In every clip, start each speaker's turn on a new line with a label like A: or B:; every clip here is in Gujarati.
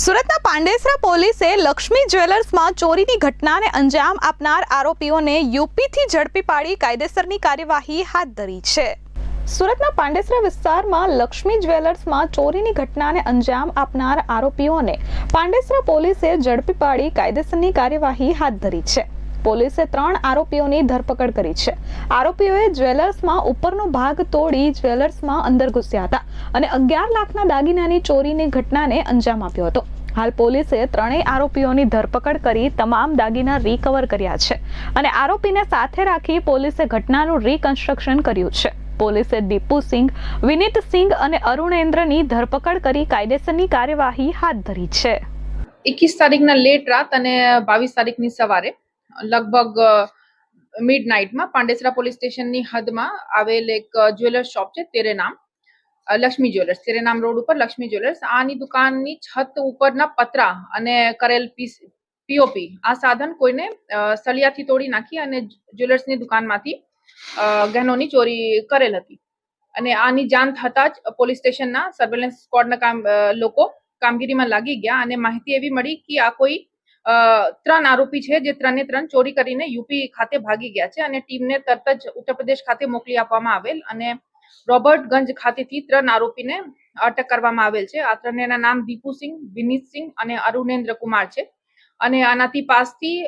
A: સુરતના પાંડેસરા પોલીસે લક્ષ્મી જ્વેલર્સમાં ચોરીની ઘટનાને અંજામ આપનાર આરોપીઓને યુપીથી ઝડપી પાડી કાયદેસરની કાર્યવાહી હાથ ધરી છે. સુરતના પાંડેસરા વિસ્તારમાં લક્ષ્મી જ્વેલર્સમાં ચોરીની ઘટનાને અંજામ આપનાર આરોપીઓને પાંડેસરા પોલીસે ઝડપી પાડી કાયદેસરની કાર્યવાહી હાથ ધરી છે. પોલીસે ત્રણ આરોપીઓની ધરપકડ કરી છે. આરોપીઓએ જ્વેલર્સમાં ઉપરનો ભાગ તોડી જ્વેલર્સમાં અંદર ઘૂસ્યા હતા અને અગિયાર લાખના દાગીનાની ચોરીની ઘટનાને અંજામ આપ્યો હતો. હાલ પોલીસે ત્રણેય આરોપીઓની ધરપકડ કરી તમામ દાગીના રિકવર કર્યા છે અને આરોપીને સાથે રાખી પોલીસે ઘટનાનું રિકન્સ્ટ્રક્શન કર્યું છે. પોલીસે દીપુ સિંઘ, વિનીત સિંઘ અને અરુણેન્દ્રની ધરપકડ કરી કાયદેસરની કાર્યવાહી હાથ ધરી છે.
B: એકવીસ તારીખના લેટ રાત અને બાવીસ તારીખની સવારે લગભગ મિડ નાઇટમાં પાંડેસરા પોલીસ સ્ટેશનની હદમાં આવેલ એક જ્વેલર્સ શોપ છે, તેરે નામ લક્ષ્મી જ્વેલર્સ. તેરે નામ રોડ ઉપર લક્ષ્મી જ્વેલર્સ. આની દુકાનની છત ઉપરના પતરા અને કરેલ પીસ પીઓપી આ સાધન કોઈને સળિયાથી તોડી નાખી અને જ્વેલર્સની દુકાનમાંથી ગહેનોની ચોરી કરેલ હતી. અને આની જાણ થતાં જ પોલીસ સ્ટેશનના સર્વેલન્સ સ્કવોડના કામ લોકો કામગીરીમાં લાગી ગયા અને માહિતી એવી મળી કે આ કોઈ ત્રણ આરોપી છે જે ત્રણે ત્રણ ચોરી કરીને યુપી ખાતે ભાગી ગયા છે અને ટીમને તરત જ ઉત્તર પ્રદેશ ખાતે મોકલી આપવામાં આવેલ અને રોબર્ટગંજ ખાતેથી ત્રણ આરોપીને અટક કરવામાં આવેલ છે. આ ત્રણેના નામ દીપુ સિંહ વિનીત સિંહ અને અરુણેન્દ્ર કુમાર છે. અને આનાથી પાસથી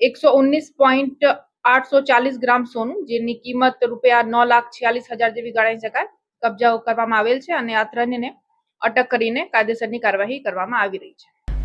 B: એકસો ઓગણીસ પોઈન્ટ આઠસો ચાલીસ ગ્રામ સોનું, જેની કિંમત રૂપિયા નો લાખ છિયાલીસ હજાર જેવી ગણાઈ શકાય કબજા કરવામાં આવેલ છે અને આ ત્રણેને અટક કરીને કાયદેસરની કાર્યવાહી કરવામાં આવી રહી છે.